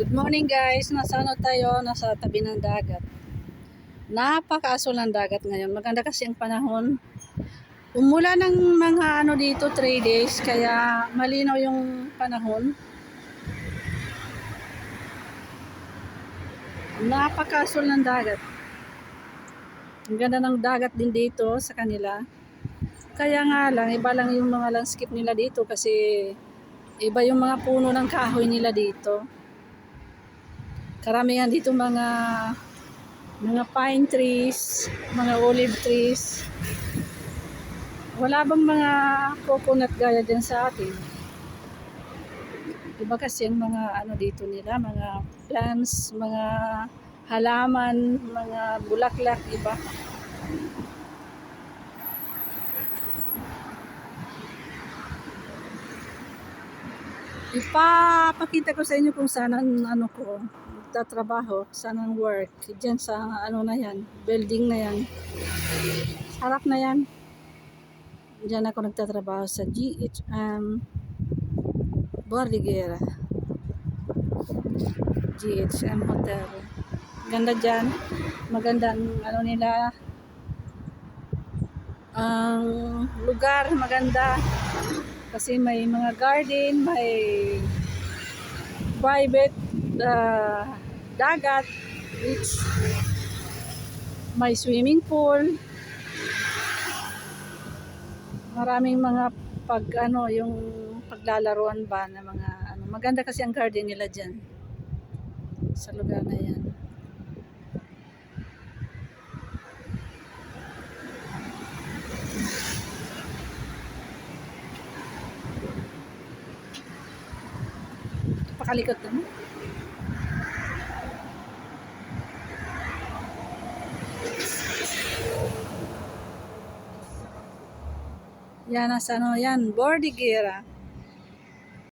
Good morning guys, nasa ano tayo, nasa tabi ng dagat. Napakaasol ng dagat ngayon. Maganda kasi ang panahon. Umula ng mga ano dito, 3 days, kaya malinaw yung panahon. Napakaasol ng dagat. Ang ganda ng dagat din dito sa kanila. Kaya nga lang, iba lang yung mga landscape nila dito kasi iba yung mga puno ng kahoy nila dito. Karamihan dito mga mga pine trees, mga olive trees. Wala bang mga coconut gaya dyan sa atin? Iba kasi ang mga ano dito nila, mga plants, mga halaman, mga bulaklak, iba. Ipapakita ko sa inyo kung saan ang ano ko tatrabaho, saan ang work. Diyan sa ano na yan, building na yan. Harap na yan. Diyan ako nagtatrabaho sa GHM Bordigera. GHM Hotel. Ganda dyan. Maganda ang ano nila. Ang lugar maganda. Kasi may mga garden, may private uh, dagat, beach, may swimming pool. Maraming mga pag ano, yung paglalaruan ba na mga ano. Maganda kasi ang garden nila diyan. Sa lugar na 'yan. Pakalikot naman. Yan, nasa ano yan, Bordigera.